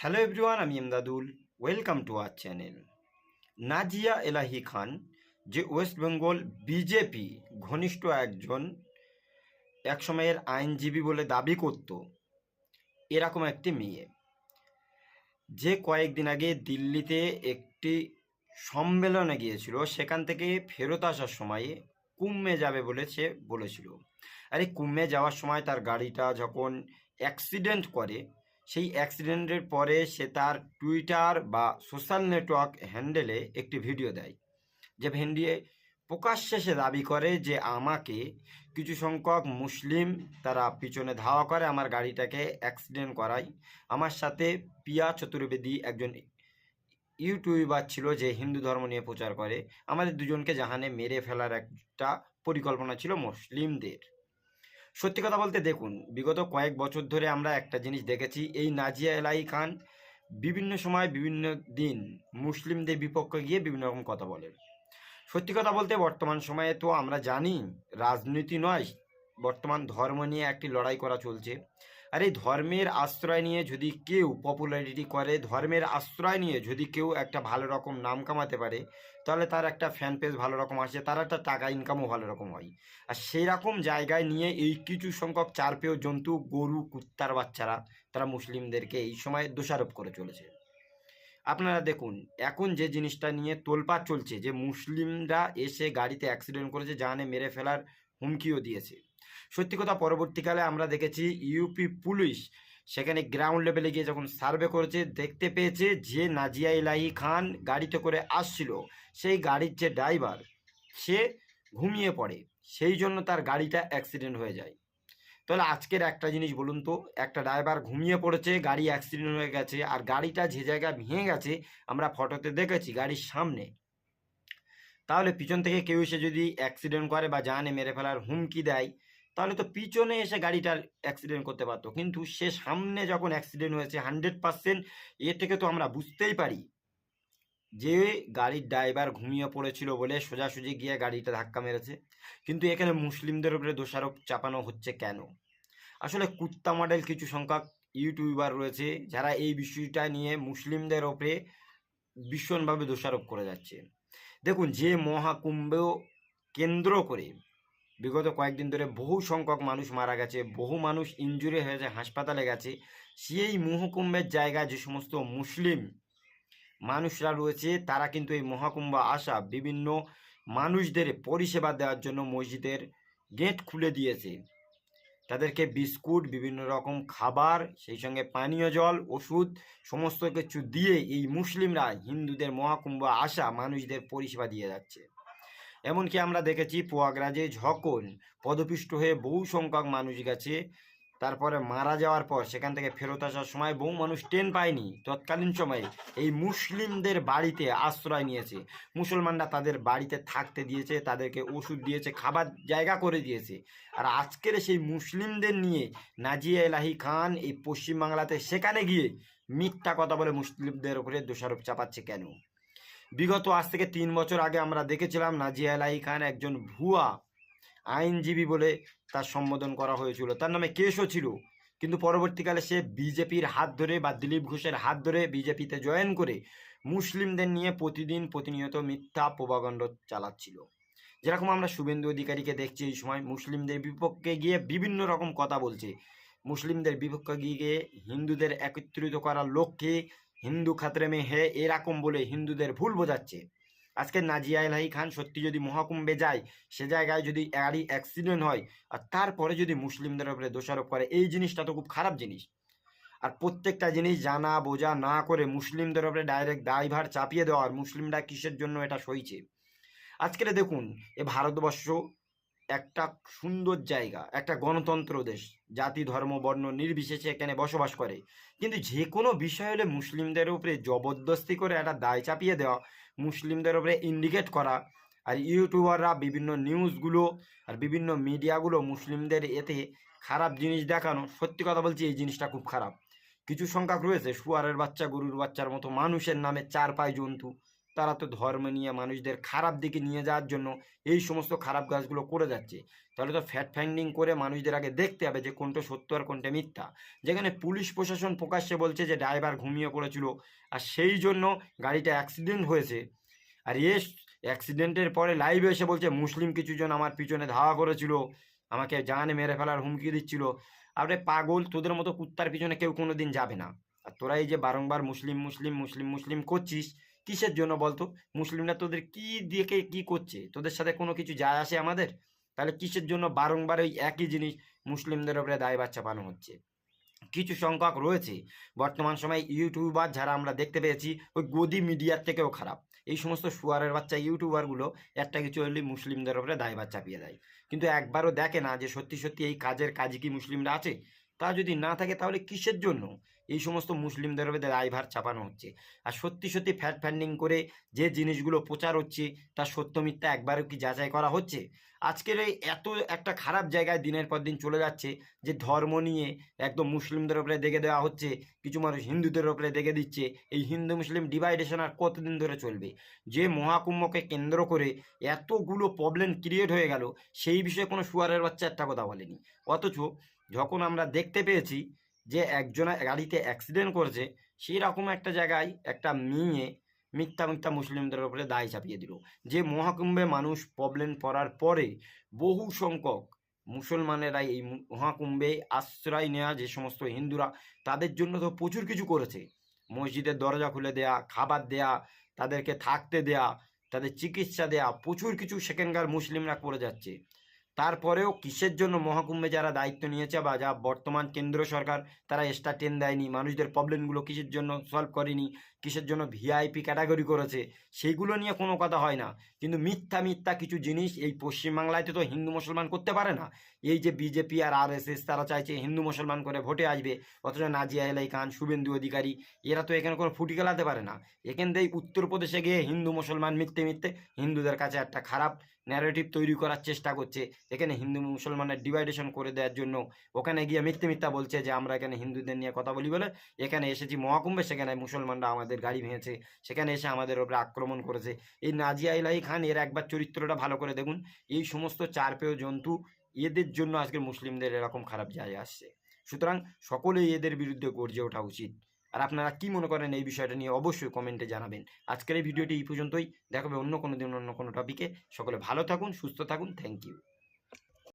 Hello everyone আমি Imdadul. Welcome to our channel Nazia Elahi Khan, যে West Bengal BJP ঘনিষ্ঠ একজন, একসময়ের আইনজীবী বলে দাবি করত, এরকম একটি মেয়ে। যে কয়েকদিন আগে দিল্লিতে একটি সম্মেলনে গিয়েছিল, সেখান থেকে ফেরত আসার সময়ে কুম্মে যাবে বলে সে বলেছিল। আর কুম্মে যাওয়ার সময় তার গাড়িটা যখন অ্যাক্সিডেন্ট করে সেই অ্যাক্সিডেন্টের পরে সে তার টুইটার বা সোশ্যাল নেটওয়ার্ক হ্যান্ডেলে একটি ভিডিও দেয়, যে ভিডিও প্রকাশ্যে সে দাবি করে যে আমাকে কিছু সংখ্যক মুসলিম তারা পিছনে ধাওয়া করে আমার গাড়িটাকে অ্যাক্সিডেন্ট করায়। আমার সাথে পিয়া চতুর্বেদী একজন ইউটিউবার ছিল যে হিন্দু ধর্ম নিয়ে প্রচার করে। আমাদের দুজনকে জাহানে মেরে ফেলার একটা পরিকল্পনা ছিল মুসলিমদের। সত্যি কথা বলতে দেখুন, বিগত কয়েক বছর ধরে আমরা একটা জিনিস দেখেছি, এই নাজিয়া এলাই খান বিভিন্ন সময় বিভিন্ন দিন মুসলিমদের বিপক্ষে গিয়ে বিভিন্ন রকম কথা বলেন। সত্যি কথা বলতে বর্তমান সময়ে তো আমরা জানি, রাজনীতি নয়, বর্তমান ধর্ম নিয়ে একটি লড়াই করা চলছে। আর এই ধর্মের আশ্রয় নিয়ে যদি কেউ পপুলারিটি করে, ধর্মের আশ্রয় নিয়ে যদি কেউ একটা ভালো রকম নাম কামাতে পারে, তাহলে তার একটা ফ্যান পেজ ভালো রকম আসে, তার একটা টাকা ইনকামও ভালো রকম হয়। আর সেই রকম জায়গায় নিয়ে এই কিছু সংখ্যক চারপেয় জন্তু, গরু, কুত্তার বাচ্চারা, তারা মুসলিমদেরকে এই সময় দোষারোপ করে চলেছে। আপনারা দেখুন, এখন যে জিনিসটা নিয়ে তোলপাড় চলছে, যে মুসলিমরা এসে গাড়িতে অ্যাক্সিডেন্ট করেছে জানে মেরে ফেলার হুমকিও দিয়েছে। সত্যি কথা, পরবর্তীকালে আমরা দেখেছি ইউপি পুলিশ সেখানে গ্রাউন্ড লেভেলে গিয়ে যখন সার্ভে করেছে, দেখতে পেয়েছে যে নাজিয়া ইলাহি খান গাড়িতে করে আসছিল। সেই গাড়ির যে ড্রাইভার সে ঘুমিয়ে পড়ে। সেই জন্য তার গাড়িটা অ্যাক্সিডেন্ট হয়ে যায়। তাহলে আজকের একটা জিনিস বলুন তো, একটা ড্রাইভার ঘুমিয়ে পড়েছে, গাড়ি অ্যাক্সিডেন্ট হয়ে গেছে, আর গাড়িটা যে জায়গায় ভেঙে গেছে, আমরা ফটোতে দেখেছি গাড়ির সামনে। তাহলে পিছন থেকে কেউ এসে যদি অ্যাক্সিডেন্ট করে বা জানে মেরে ফেলার হুমকি দেয় তাহলে তো পিছনে এসে গাড়িটার অ্যাক্সিডেন্ট করতে পারতো। কিন্তু সে সামনে যখন অ্যাক্সিডেন্ট হয়েছে হান্ড্রেড পার্সেন্ট এর থেকে তো আমরা বুঝতেই পারি যে গাড়ির ড্রাইভার ঘুমিয়ে পড়েছিল বলে সোজাসুজি গিয়ে গাড়িটা ধাক্কা মেরেছে। কিন্তু এখানে মুসলিমদের উপরে দোষারোপ চাপানো হচ্ছে কেন? আসলে কুত্তা মডেল কিছু সংখ্যক ইউটিউবার রয়েছে যারা এই বিষয়টা নিয়ে মুসলিমদের ওপরে ভীষণভাবে দোষারোপ করে যাচ্ছে। দেখুন, যে মহাকুম্ভ কেন্দ্র করে বিগত কয়েকদিন ধরে বহু সংখ্যক মানুষ মারা গেছে, বহু মানুষ ইঞ্জুরি হয়েছে হাসপাতালে গেছে, সেই মহাকুম্ভের জায়গায় যে সমস্ত মুসলিম মানুষরা রয়েছে, তারা কিন্তু এই মহাকুম্ভ আসা বিভিন্ন মানুষদের পরিষেবা দেওয়ার জন্য মসজিদের গেট খুলে দিয়েছে। তাদেরকে বিস্কুট, বিভিন্ন রকম খাবার, সেই সঙ্গে পানীয় জল, ওষুধ, সমস্ত কিছু দিয়ে এই মুসলিমরা হিন্দুদের মহাকুম্ভ আসা মানুষদের পরিষেবা দিয়ে যাচ্ছে। এমনকি আমরা দেখেছি প্রয়াগরাজে যখন পদপিষ্ট হয়ে বহু সংখ্যক মানুষ গেছে। তারপরে মারা যাওয়ার পর সেখান থেকে ফেরত আসার সময় বহু মানুষ ট্রেন পায়নি। তৎকালীন সময়ে এই মুসলিমদের বাড়িতে আশ্রয় নিয়েছে। মুসলমানরা তাদের বাড়িতে থাকতে দিয়েছে, তাদেরকে ওষুধ দিয়েছে, খাবার জায়গা করে দিয়েছে। আর আজকের সেই মুসলিমদের নিয়ে নাজিয়া এলাহি খান এই পশ্চিমবাংলাতে সেখানে গিয়ে মিথ্যা কথা বলে মুসলিমদের উপরে দোষারোপ চাপাচ্ছে কেন? বিগত আজ থেকে তিন বছর আগে আমরা দেখেছিলাম নাজিয়া এলাহি খান একজন ভুয়া আইনজীবী বলে তার সম্বোধন করা হয়েছিল। তার নামে কেসও ছিল। কিন্তু পরবর্তীকালে সে বিজেপির হাত ধরে বা দিলীপ ঘোষের হাত ধরে বিজেপিতে জয়েন করে মুসলিমদের নিয়ে প্রতিদিন প্রতিনিয়ত মিথ্যা প্রভাগণ্ড চালাচ্ছিল। যেরকম আমরা শুভেন্দু অধিকারীকে দেখছি এই সময়, মুসলিমদের বিপক্ষে গিয়ে বিভিন্ন রকম কথা বলছে। মুসলিমদের বিপক্ষে গিয়ে হিন্দুদের একত্রিত করার লক্ষ্যে হিন্দু খাতরে মে হে এরকম বলে হিন্দুদের ভুল বোঝাচ্ছে। আজকে নাজিয়া এলাহি খান সত্যি যদি মহাকুম্ভে যায়, সে জায়গায় যদি গাড়ি অ্যাক্সিডেন্ট হয়, আর তারপরে যদি মুসলিমদের উপরে দোষারোপ করে, এই জিনিসটা তো খুব খারাপ জিনিস। আর প্রত্যেকটা জিনিস জানা, বোঝা না করে মুসলিমদের উপরে ডাইরেক্ট দায়ভার চাপিয়ে দেওয়ার মুসলিমরা কিসের জন্য এটা সইছে? আজকের দেখুন, এ ভারতবর্ষ একটা সুন্দর জায়গা, একটা গণতন্ত্র দেশ, জাতি, ধর্ম, বর্ণ নির্বিশেষে এখানে বসবাস করে। কিন্তু যে কোনো বিষয় হলে মুসলিমদের উপরে জবরদস্তি করে একটা দায় চাপিয়ে দেওয়া, মুসলিমদের উপরে ইন্ডিকেট করা আর ইউটিউবাররা বিভিন্ন নিউজগুলো আর বিভিন্ন মিডিয়াগুলো মুসলিমদের এতে খারাপ জিনিস দেখানো, সত্যি কথা বলছি এই জিনিসটা খুব খারাপ। কিছু সংখ্যক রয়েছে, শুয়ারের বাচ্চা, গরুর বাচ্চার মতো মানুষের নামে চার পায়ে জন্তু। তারা তো ধর্ম নিয়ে মানুষদের খারাপ দিকে নিয়ে যাওয়ার জন্য এই সমস্ত খারাপ কাজগুলো করে যাচ্ছে। তাহলে তো ফ্যাট ফাইন্ডিং করে মানুষদের আগে দেখতে হবে যে কোনটা সত্য আর কোনটা মিথ্যা। যেখানে পুলিশ প্রশাসন প্রকাশ্যে বলছে যে ড্রাইভার ঘুমিয়ে পড়েছিল আর সেই জন্য গাড়িটা অ্যাক্সিডেন্ট হয়েছে। আর এ অ্যাক্সিডেন্টের পরে লাইভে এসে বলছে, মুসলিম কিছুজন আমার পিছনে ধাওয়া করেছিল, আমাকে জানে মেরে ফেলার হুমকি দিচ্ছিল। আরে পাগল, তোদের মতো কুত্তার পিছনে কেউ কোনো দিন যাবে না। আর তোরা এই যে বারংবার মুসলিম মুসলিম মুসলিম মুসলিম করছিস কিসের জন্য বলতো? মুসলিমরা তোদের কি দিকে কি করছে? তোদের সাথে কোনো কিছু যায় আসে আমাদের? তাহলে কিসের জন্য বারংবার ওই একই জিনিস মুসলিমদের উপরে দায়ভার চাপানো হচ্ছে? কিছু সংখ্যক রয়েছে। বর্তমান সময় ইউটিউবার যারা আমরা দেখতে পেয়েছি, ওই গদি মিডিয়ার থেকেও খারাপ। এই সমস্ত সুয়ারের বাচ্চা ইউটিউবারগুলো একটা কিছু হলে মুসলিমদের উপরে দায়ভার চাপিয়ে দেয়। কিন্তু একবারও দেখে না যে সত্যি সত্যি এই কাজের কাজে কি মুসলিমরা আছে? তা যদি না থাকে তাহলে কিসের জন্য? এই সমস্ত মুসলিমদের দায়ভার চাপানো হচ্ছে। আর সত্যি সত্যি ফ্যাট ফ্যান্ডিং করে যে জিনিসগুলো প্রচার হচ্ছে, তার সত্য মিথ্যা একবারও কি যাচাই করা হচ্ছে? আজকের এই এত একটা খারাপ জায়গায় দিনের পর দিন চলে যাচ্ছে যে ধর্ম নিয়ে একদম মুসলিমদের ওপরে দেখে দেওয়া হচ্ছে, কিছু মানুষ হিন্দুদের ওপরে দেখে দিচ্ছে, এই হিন্দু মুসলিম ডিভাইডেশন আর কতদিন ধরে চলবে? যে মহাকুম্ভকে কেন্দ্র করে এতগুলো প্রবলেম ক্রিয়েট হয়ে গেল, সেই বিষয়ে কোনো সুয়ারের বাচ্চা একটা কথা বলেনি। অথচ যখন আমরা দেখতে পেয়েছি যে একজনা গাড়িতে অ্যাক্সিডেন্ট করেছে সেই রকম একটা জায়গায় একটা মেয়ে মিথ্যা মিথ্যা মুসলিমদের উপরে দায় চাপিয়ে দিল। যে মহাকুম্ভে মানুষ প্রবলেম পড়ার পরে বহু সংখ্যক মুসলমানেরা এই মহাকুম্ভে আশ্রয় নেওয়া যে সমস্ত হিন্দুরা, তাদের জন্য তো প্রচুর কিছু করেছে। মসজিদের দরজা খুলে দেয়া, খাবার দেয়া, তাদেরকে থাকতে দেয়া, তাদের চিকিৎসা দেয়া, প্রচুর কিছু সেখানকার মুসলিমরা করে যাচ্ছে। তারপরেও কিসের জন্য মহাকুম্ভে যারা দায়িত্ব নিয়েছে বা যা বর্তমান কেন্দ্র সরকার, তারা এক্সট্রা ট্রেন দেয়নি, মানুষদের প্রবলেমগুলো কিসের জন্য সলভ করেনি, কিসের জন্য ভিআইপি ক্যাটাগরি করেছে সেইগুলো নিয়ে কোনো কথা হয় না। কিন্তু মিথ্যা মিথ্যা কিছু জিনিস এই পশ্চিমবাংলায় তো হিন্দু মুসলমান করতে পারে না। এই যে বিজেপি আর আর তারা চাইছে হিন্দু মুসলমান করে ভোটে আসবে, অথচ নাজিয়া এলাই খান, শুভেন্দু অধিকারী, এরা তো এখানে কোনো ফুটি খেলাতে পারে না। এখান থেকে উত্তরপ্রদেশে গিয়ে হিন্দু মুসলমান মিথ্যে মিথ্যে হিন্দুদের কাছে একটা খারাপ ন্যারেটিভ তৈরি করার চেষ্টা করছে, এখানে হিন্দু মুসলমানের ডিভাইডেশন করে দেওয়ার জন্য। ওখানে গিয়ে মিথ্যে মিথ্যা বলছে যে, আমরা এখানে হিন্দুদের নিয়ে কথা বলি বলে এখানে এসেছি মহাকুম্ভে, সেখানে মুসলমানরা আমাদের গাড়ি ভেঙেছে, সেখানে এসে আমাদের ওপরে আক্রমণ করেছে। এই নাজিয়া ইলাহি খান, এর একবার চরিত্রটা ভালো করে দেখুন। এই সমস্ত চারপেয় জন্তু, এদের জন্য আজকে মুসলিমদের এরকম খারাপ যায় আসছে। সুতরাং সকলেই এদের বিরুদ্ধে গর্জে ওঠা উচিত। আর আপনারা কি মনে করেন এই বিষয়টা নিয়ে অবশ্যই কমেন্টে জানাবেন। আজকের এই ভিডিওটি এই পর্যন্তই। দেখাবে অন্য কোনো দিন অন্য কোনো টপিকে সকলে ভালো থাকুন, সুস্থ থাকুন। Thank you